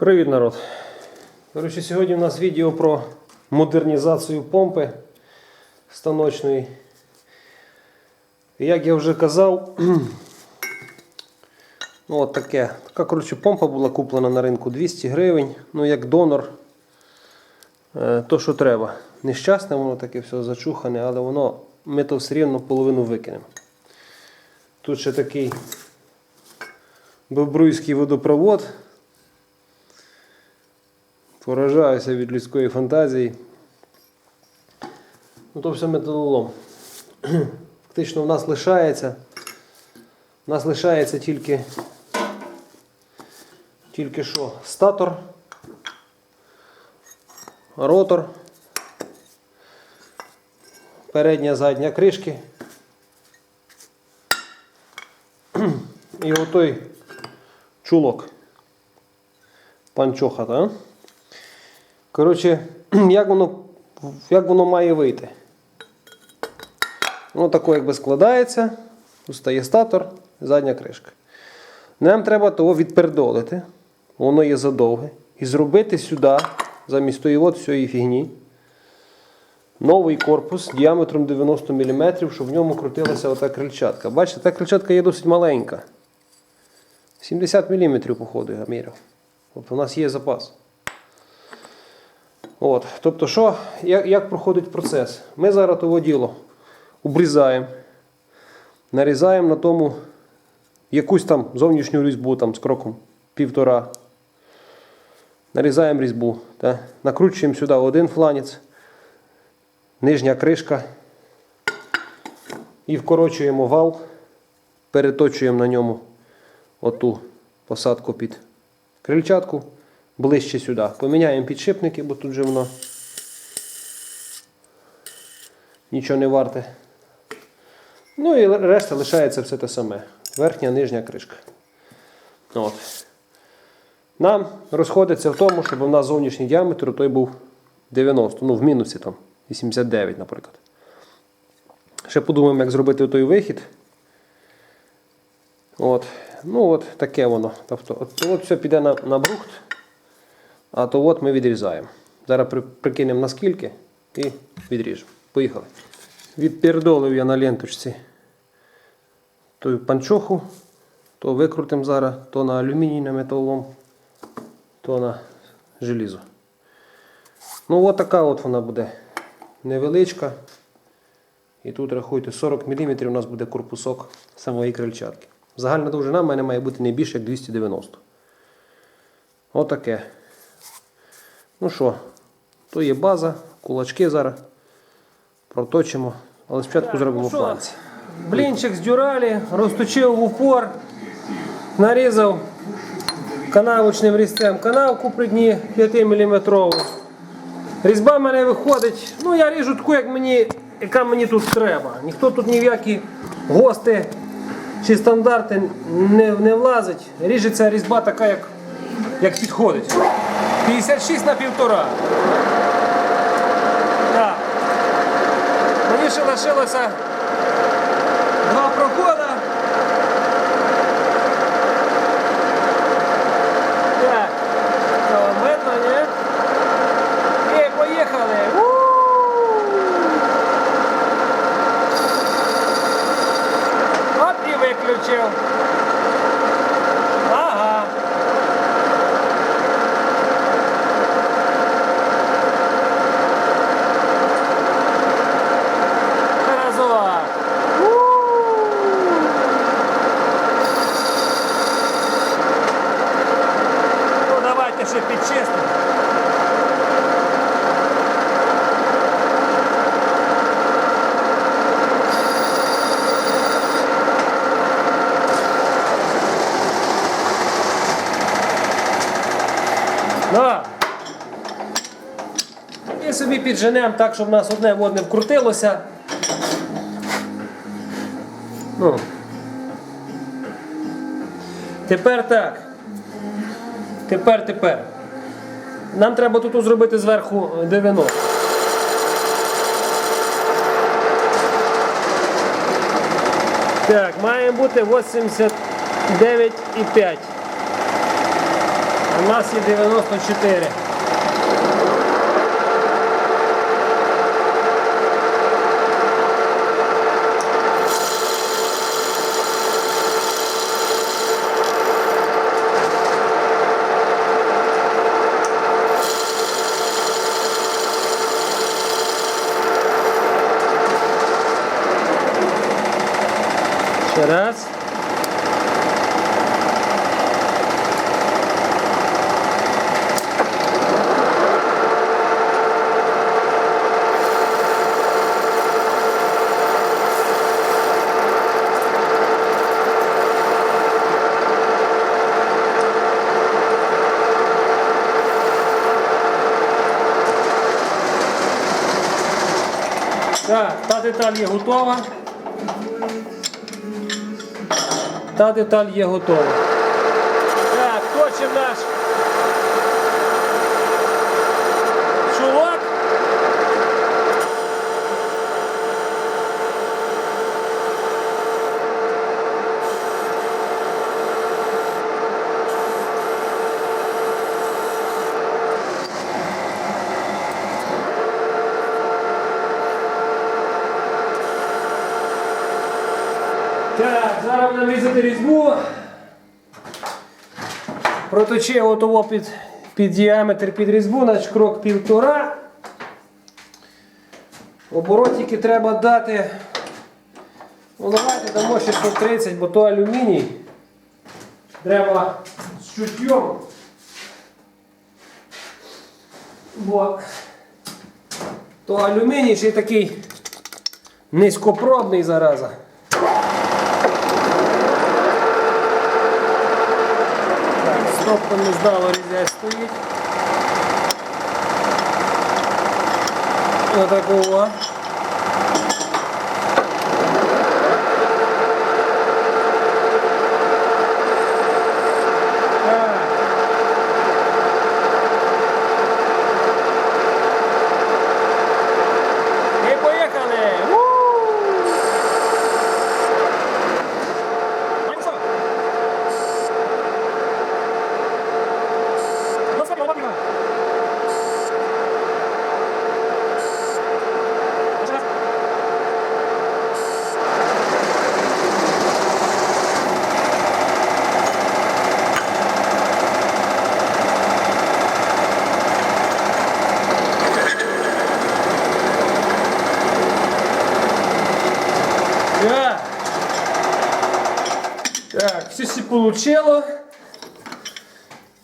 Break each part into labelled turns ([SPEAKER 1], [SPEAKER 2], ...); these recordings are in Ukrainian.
[SPEAKER 1] Привіт, народ! Коротше, сьогодні у нас відео про модернізацію помпи станочної. Як я вже казав, ну от таке. Така коротше, помпа була куплена на ринку 200 гривень. Ну, як донор, е, то що треба. Нещасне, воно таке все зачухане, але воно ми то все рівно половину викинемо. Тут ще такий бобруйський водопровод. Поражаюся від людської фантазії. Ну, то все металолом. Фактично в нас лишається. У нас лишається тільки тільки що статор, ротор, передня задня кришки. І отой чулок. Панчоха, так? Коротше, як воно, як воно має вийти? Воно тако якби складається, тут стає статор, задня кришка. Нам треба того відпердолити, воно є задовге, і зробити сюди, замість тої от всієї фігні, новий корпус діаметром 90 мм, щоб в ньому крутилася ота крильчатка. Бачите, та крильчатка є досить маленька. 70 мм, походу, я міряв. Тобто у нас є запас. От, тобто, що, як, як проходить процес? Ми зараз того діло обрізаємо, нарізаємо на тому якусь там зовнішню різьбу там, з кроком півтора. Нарізаємо різьбу, та, накручуємо сюди один фланець, нижня кришка і вкорочуємо вал, переточуємо на ньому оту посадку під крильчатку ближче сюди. Поміняємо підшипники, бо тут же воно нічого не варте. Ну і решта лишається все те саме. Верхня, нижня кришка. От. Нам розходиться в тому, щоб у нас зовнішній діаметр той був 90, ну в мінусі там 89, наприклад. Ще подумаємо, як зробити той вихід. От. Ну от таке воно. Тобто, от, от все піде на, на брухт. А то от ми відрізаємо. Зараз при- прикинемо наскільки і відріжемо. Поїхали. Відпердолив я на ленточці ту панчоху, то викрутимо зараз, то на алюміній на металолом, то на желізо. Ну от така от вона буде невеличка. І тут рахуйте 40 мм у нас буде корпусок самої крильчатки. Загальна довжина в мене має бути не більше як 290. Отаке. Ну що, то є база, кулачки зараз проточимо, але спочатку зробимо
[SPEAKER 2] ну
[SPEAKER 1] фланці.
[SPEAKER 2] Блінчик з дюралі, розточив в упор, нарізав канавочним різцем канавку при дні 5 мм. Різьба в мене виходить, ну я ріжу таку, як мені, яка мені тут треба. Ніхто тут ні в які гости чи стандарти не, не влазить. Ріжеться різьба така, як, як підходить. 56 на півтора. Так. Мені ще лишилося Два прохода. Так. Що, вам видно, ні? І поїхали. У! От і виключив. Ага. Разок. Ну давайте ще підчистимо. Ну. І собі підженемо так, щоб в нас одне в одне вкрутилося. Ну. Тепер так. Тепер, тепер. Нам треба тут зробити зверху 90. Так, має бути 89,5. У нас є 94. Ще раз. Так, та деталь є готова. Та деталь є готова. Так, точимо наш чулок. Так, зараз будемо різати різьбу. Проточив отово під, під діаметр під різьбу, значить крок півтора. Оборотики треба дати. Ну давайте дамо ще 130, бо то алюміній. Треба з чуттєм. Бо то алюміній ще такий низькопробний зараза. Стопка не здало різець стоїть. Отакого. Так. І поїхали! У! Так. Так, все получило.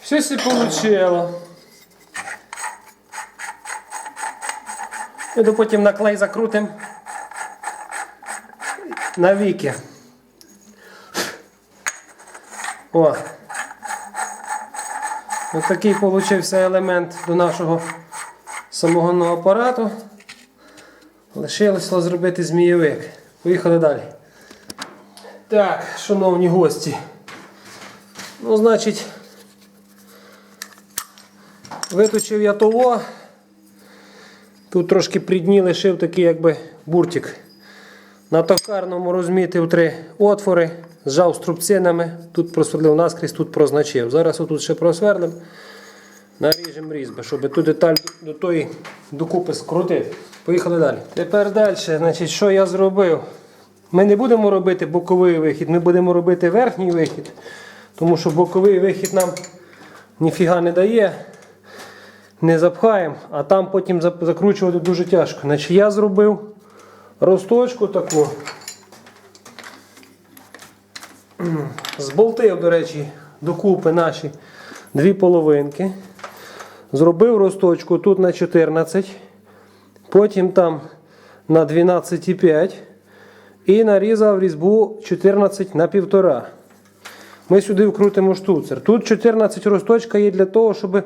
[SPEAKER 2] Все си получило. Іду потім на клей закрутим. Навіки. О. Ось такий получився елемент до нашого самогонного апарату. Лишилося зробити змійовик. Поїхали далі. Так, шановні гості. Ну, значить, виточив я того. Тут трошки при дні лишив такий якби буртик. На токарному розмітив три отвори, зжав струбцинами, тут просверлив наскрізь, тут прозначив. Зараз отут ще просверлим, наріжемо різьби, щоб ту деталь до тої докупи скрутити. Поїхали далі. Тепер далі, значить, що я зробив? Ми не будемо робити боковий вихід, ми будемо робити верхній вихід, тому що боковий вихід нам ніфіга не дає. Не запхаємо, а там потім закручувати дуже тяжко. Значить, я зробив росточку таку. Зболтив, до речі, докупи наші дві половинки. Зробив росточку тут на 14, потім там на 12,5 і нарізав різьбу 14 на 1,5. Ми сюди вкрутимо штуцер. Тут 14 росточка є для того, щоб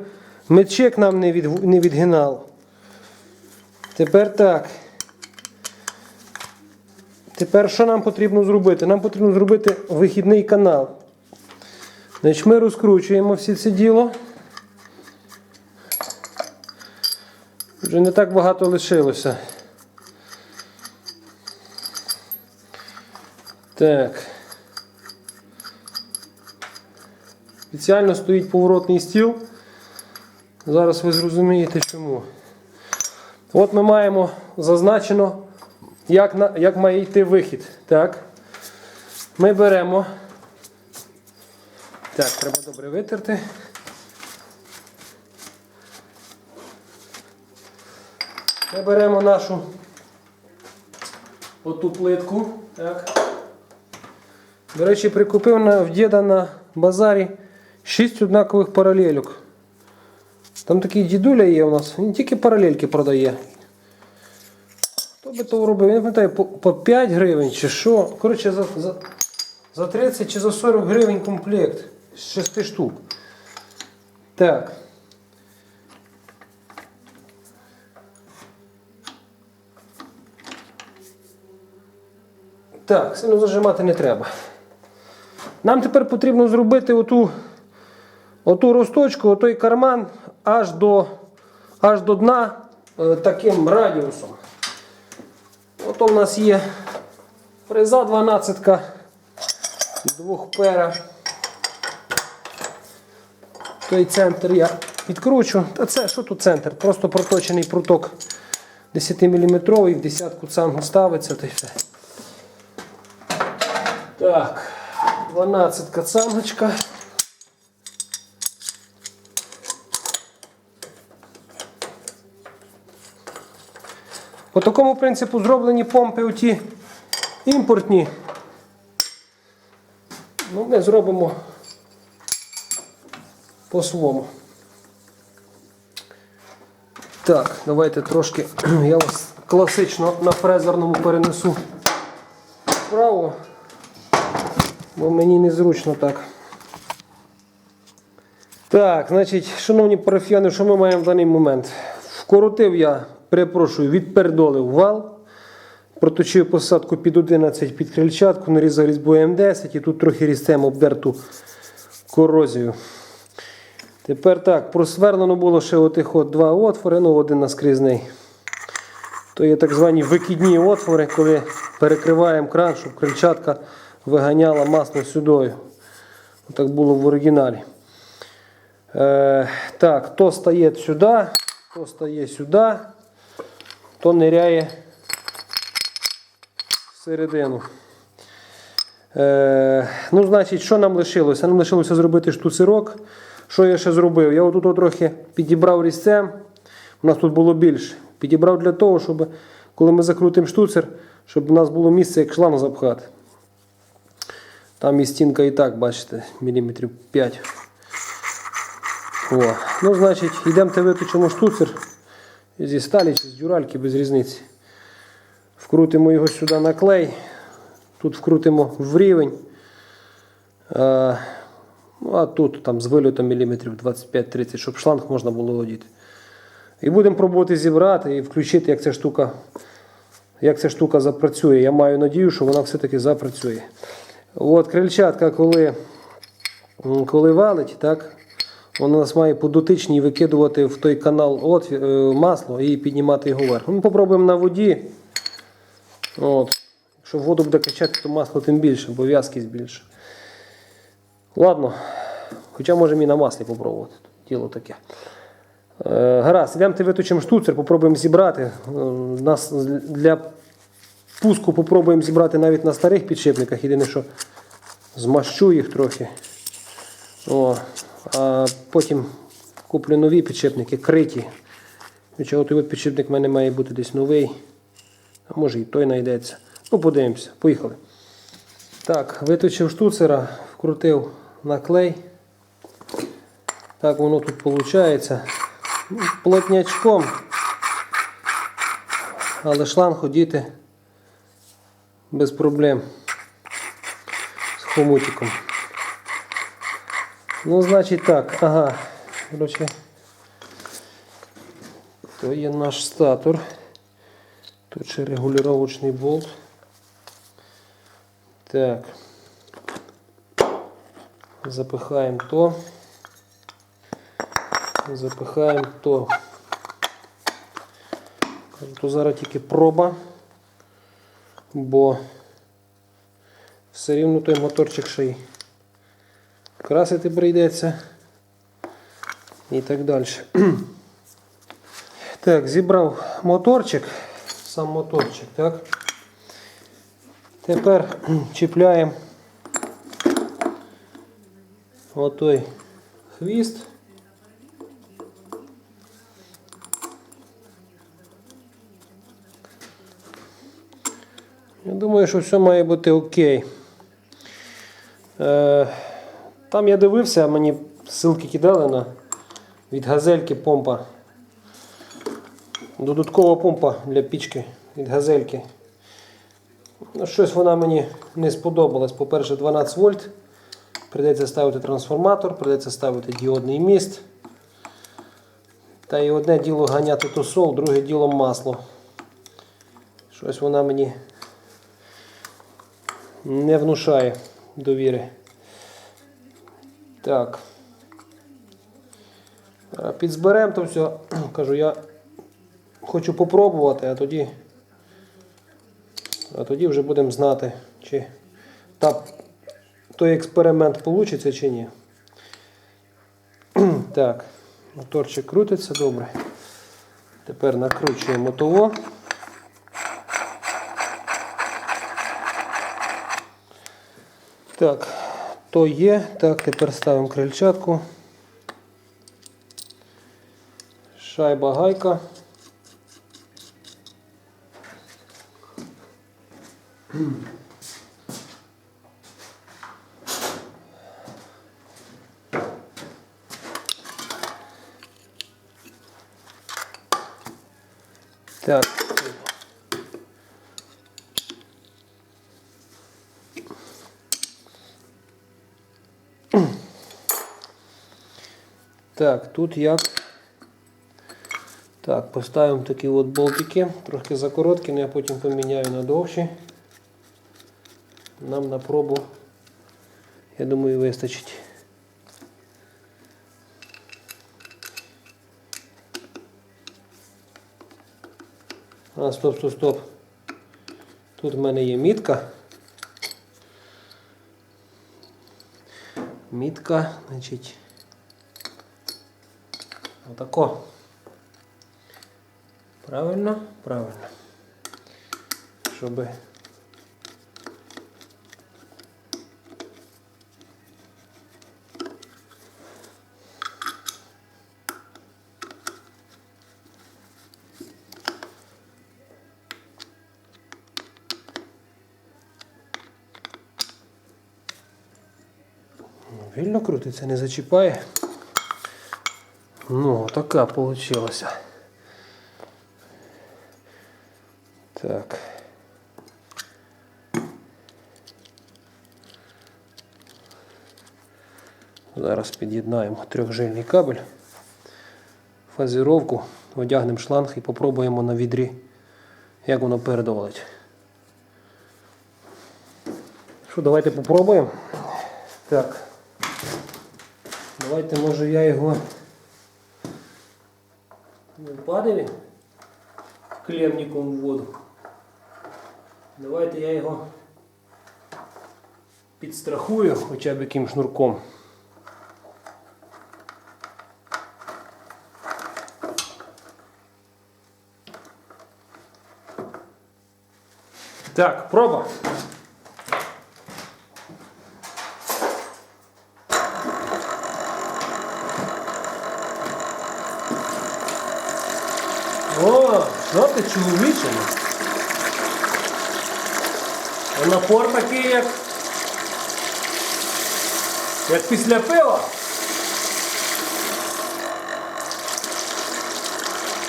[SPEAKER 2] мечик нам не, від, не відгинав. Тепер так. Тепер що нам потрібно зробити? Нам потрібно зробити вихідний канал. Значить, Ми розкручуємо всі це діло. Вже не так багато лишилося. Так. Спеціально стоїть поворотний стіл. Зараз ви зрозумієте чому. От ми маємо зазначено, як, на, як має йти вихід. Так. Ми беремо. Так, треба добре витерти. Ми беремо нашу оту плитку. Так. До речі, прикупив на, в діда на базарі 6 однакових паралельок. Там такий дідуля є у нас, він тільки паралельки продає. Хто би то робив? Я не пам'ятаю, по, по 5 гривень чи що. Коротше, за, за, за 30 чи за 40 гривень комплект з 6 штук. Так. Так, сильно зажимати не треба. Нам тепер потрібно зробити оту, оту росточку, отой карман аж до, аж до дна е, таким радіусом. Ото в нас є фреза 12 двохпера. Той центр я відкручу. Та це що тут центр? Просто проточений пруток 10-мм, в десятку цангу ставиться та й все. Так, 12 цангочка. По такому принципу зроблені помпи оті імпортні. Ну, ми зробимо по-своєму. Так, давайте трошки я вас класично на фрезерному перенесу вправо, бо мені незручно так. Так, значить, шановні парафіяни, що ми маємо в даний момент? Вкоротив я, перепрошую, відпердолив вал, проточив посадку під 11 під крильчатку, нарізав різьбою М10 і тут трохи різцем обдерту корозію. Тепер так, просверлено було ще отих от два отвори, ну один наскрізний. То є так звані викидні отвори, коли перекриваємо кран, щоб крильчатка виганяла масло сюди. Так було в оригіналі. Е, так, то стає сюди, то стає сюди, то ниряє всередину. Е, ну, значить, що нам лишилося? Нам лишилося зробити штуцерок. Що я ще зробив? Я отут от трохи підібрав різцем. У нас тут було більше. Підібрав для того, щоб коли ми закрутимо штуцер, щоб у нас було місце, як шланг запхати. Там і стінка і так, бачите, міліметрів 5. О. Ну, значить, йдемо те виточимо штуцер зі сталі чи з дюральки без різниці. Вкрутимо його сюди на клей. Тут вкрутимо в рівень. А, ну, а тут там з вильотом міліметрів 25-30, щоб шланг можна було одіти. І будемо пробувати зібрати і включити, як ця штука, як ця штука запрацює. Я маю надію, що вона все-таки запрацює. От крильчатка, коли, коли валить, так, вона нас має по дотичній викидувати в той канал отвір, е, масло і піднімати його вверх. Ми попробуємо на воді. От. Якщо воду буде качати, то масло тим більше, бо в'язкість більше. Ладно. Хоча можемо і на маслі попробувати. Діло таке. Е, гаразд, йдемо виточимо штуцер, попробуємо зібрати. Е, Нас для пуску попробуємо зібрати навіть на старих підшипниках. Єдине, що змащу їх трохи. О, потім куплю нові підшипники, криті. Хоча той от підшипник в мене має бути десь новий. А може і той знайдеться. Ну, подивимося, поїхали. Так, виточив штуцера, вкрутив на клей. Так воно тут виходить. Ну, Плотнячком. Але шланг одіти без проблем. З хомутиком. Ну, значить так, ага. Короче, то є наш статор. Тут ще регулювачний болт. Так. Запихаємо то. Запихаємо то. То зараз тільки проба, бо все рівно той моторчик ще й
[SPEAKER 1] красити прийдеться. І так далі. Так, зібрав моторчик, сам моторчик, так. Тепер чіпляємо отой хвіст. Я думаю, що все має бути окей. Е, там я дивився, мені ссылки кидали на від газельки помпа. Додаткова помпа для пічки від газельки. Ну, щось вона мені не сподобалась. По-перше, 12 вольт. Придеться ставити трансформатор, придеться ставити діодний міст. Та і одне діло ганяти тосол, друге діло масло. Щось вона мені не внушає довіри. Так. Підзберемо то все. Кажу, я хочу попробувати, а тоді, а тоді вже будемо знати, чи та, той експеримент вийде чи ні. Так, моторчик крутиться добре. Тепер накручуємо того. Так, то є. Так, тепер ставимо крильчатку. Шайба гайка. Так. Так, тут як. Так, поставимо такі от болтики, трохи закороткі, але я потім поміняю на довші. Нам на пробу, я думаю, вистачить. А, стоп, стоп, стоп. Тут в мене є мітка. Мітка, значить. Отако. Правильно? Правильно. Щоб Вільно крутиться, не зачіпає. Ну, така получилася. Так. Зараз під'єднаємо трьохжильний кабель, фазіровку, одягнемо шланг і попробуємо на відрі, як воно передавалить. Що, давайте попробуємо. Так. Давайте, може, я його не він клемником в воду. Давайте я його підстрахую хоча б яким шнурком. Так, проба. О, що ти чоловіче? А напор такий, як. Як після пива.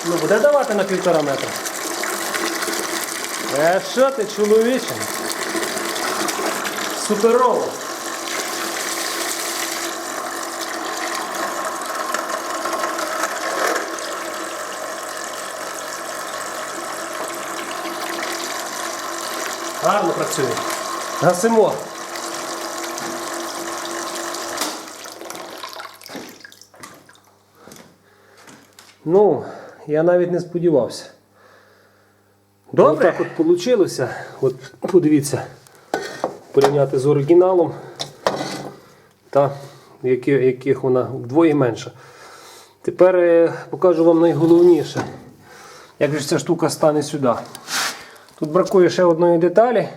[SPEAKER 1] Ну, буде давати на півтора метра. Е, що ти, чоловіче? Суперово. Працює. Гасимо. Ну, я навіть не сподівався. Добре. Так от вийшло. От подивіться, порівняти з оригіналом та
[SPEAKER 2] які, яких вона вдвоє менша. Тепер е, покажу вам найголовніше, як же ця штука стане сюди. Тут бракує ще одної деталі,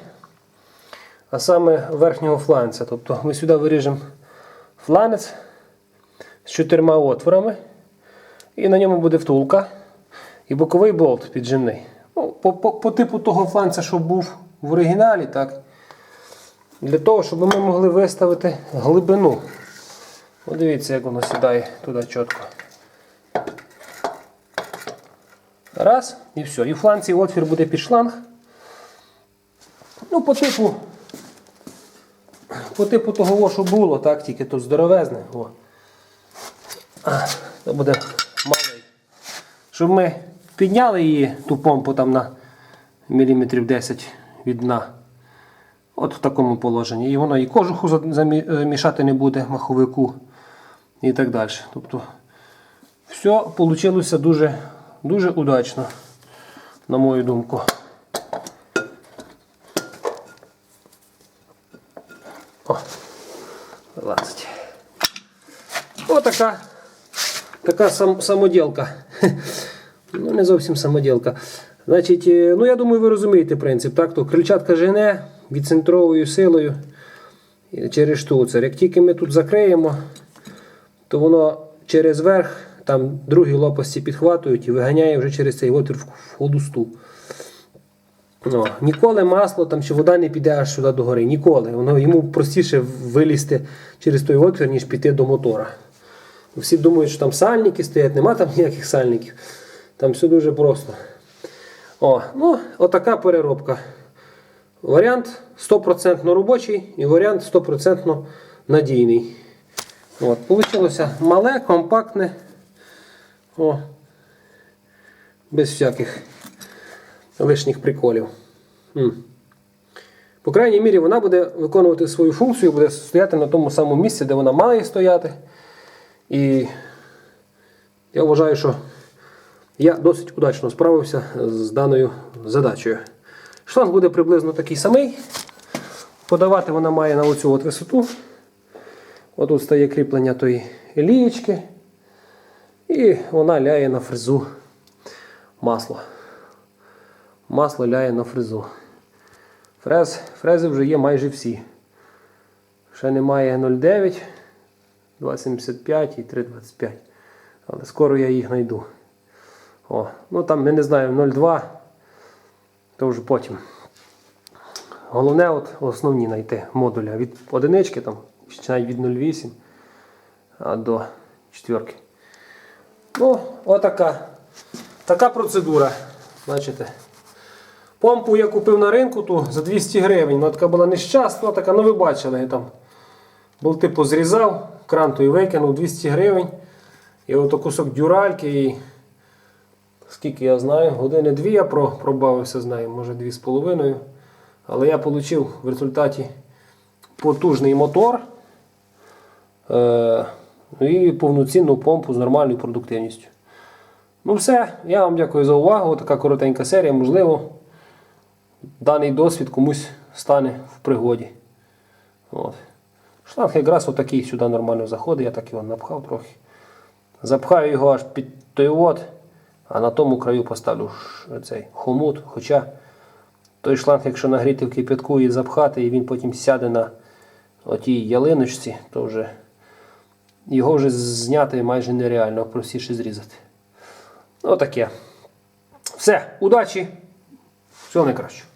[SPEAKER 2] а саме верхнього фланця. Тобто ми сюди виріжемо фланець з чотирма отворами, і на ньому буде втулка і боковий болт піджимний. Ну, по, по, по типу того фланця, що був в оригіналі, так? Для того, щоб ми могли виставити глибину. Подивіться, як воно сідає туди чітко. Раз, і все. І в фланці отвір буде під шланг. Ну, по типу, по типу того, що було, так, тільки тут здоровезне. О. Це буде малий. Щоб ми підняли її, ту помпу там на міліметрів 10 від дна. От в такому положенні. І воно і кожуху замі- е, не буде, маховику і так далі. Тобто все вийшло дуже, дуже удачно, на мою думку. О, вилазить. Отака така сам, самоділка. Ну, не зовсім самоділка. Значить, е, ну я думаю, ви розумієте принцип. Так, то крильчатка жене відцентровою силою через штуцер. Як тільки ми тут закриємо, то воно через верх, там другі лопасті підхватують і виганяє вже через цей отвір в холосту. Ну, ніколи масло там чи вода не піде аж сюди до гори. Ніколи. Воно йому простіше вилізти через той отвір, ніж піти до мотора. Всі думають, що там сальники стоять, нема там ніяких сальників. Там все дуже просто. О, ну, отака переробка. Варіант 100% робочий і варіант 100% надійний. От, Получилося мале, компактне. О, без всяких лишніх приколів. М. По крайній мірі, вона буде виконувати свою функцію, буде стояти на тому самому місці, де вона має стояти. І я вважаю, що я досить удачно справився з даною задачею. Шланг буде приблизно такий самий. Подавати вона має на оцю от висоту. Отут стає кріплення тої лієчки. І вона ляє на фрезу масло. Масло ляє на фрезу. Фрез, фрези вже є майже всі. Ще немає 0,9, 2,75 і 3,25. Але скоро я їх знайду. О, ну там, я не знаю, 0,2, то вже потім. Головне от основні знайти модуля від одинички, там, чи навіть від 0,8 а до четверки. Ну, отака. Така процедура. Бачите. Помпу я купив на ринку ту за 200 гривень. Вона така була нещасна, така, ну ви бачили, там болти позрізав, кран той викинув 200 гривень. І ото кусок дюральки і скільки я знаю, години дві я пробавився з нею, може дві з половиною. Але я отримав в результаті потужний мотор е- і повноцінну помпу з нормальною продуктивністю. Ну все, я вам дякую за увагу. Така коротенька серія. Можливо, даний досвід комусь стане в пригоді. От. Шланг якраз отакий сюди нормально заходить, я так його напхав трохи. Запхаю його аж під той от, а на тому краю поставлю цей хомут. Хоча той шланг, якщо нагріти в кипятку і запхати, і він потім сяде на отій ялиночці, то вже його вже зняти майже нереально, простіше зрізати. Отаке. Все, удачі. Всього найкращого.